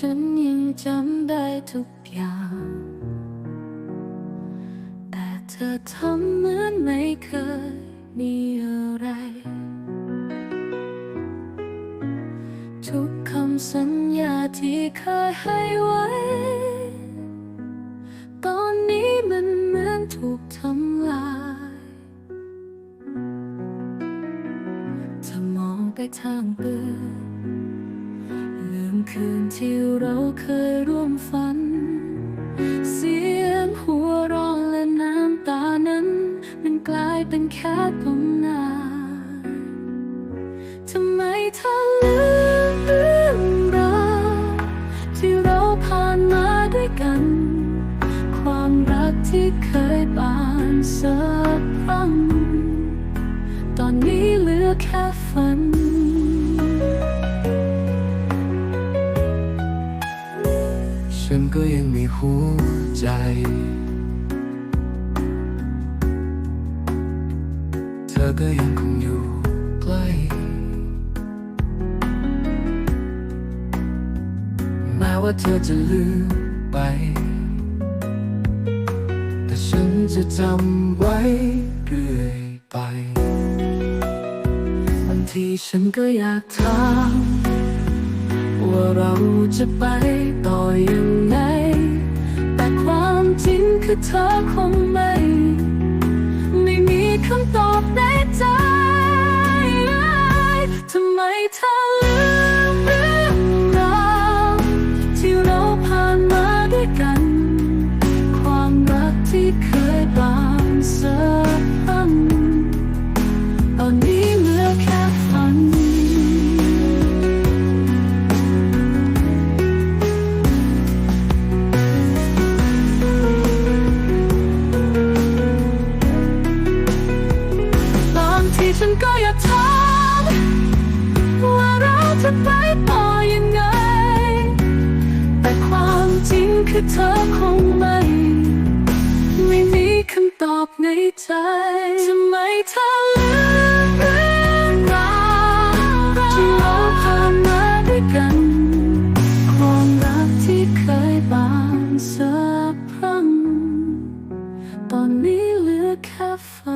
ฉันยังจำได้ทุกอย่าง แต่เธอทำเหมือนไม่เคยมีอะไร ทุกคำสัญญาที่เคยให้ไว้ ตอนนี้มันเหมือนถูกทำลายเธอมองไปทางเบือ คืนที่เราเคยร่วมฝัน เสียงหัวเร้องและน้ำตานั้น มันกลายเป็นแค่ตำนานทำไมเธอลืมเรื่องราวที่เราผ่านมาด้วยกัน ความรักที่เคยบานสักครั้งตอนนี้เหลือแค่ฝัน ฉันก็ยังมีหัวใจ เธอก็ยังคงอยู่ใกล้ แม้ว่าเธอจะลืมไป แต่ฉันจะจำไว้เรื่อยไปบางทีฉันก็อยากถามว่าเราจะไปต่อยัง คือเธอคงไม่ ไม่มีคำตอบในใจทำไมเธอลืม คือเธอคงไม่ไม่มีคำตอบในใจทำไมเธอลืมเรื่องราวที่เราผ่านมาด้วยกัน ความรักที่เคยบางสักรั่งตอนนี้เหลือแค่ฝัน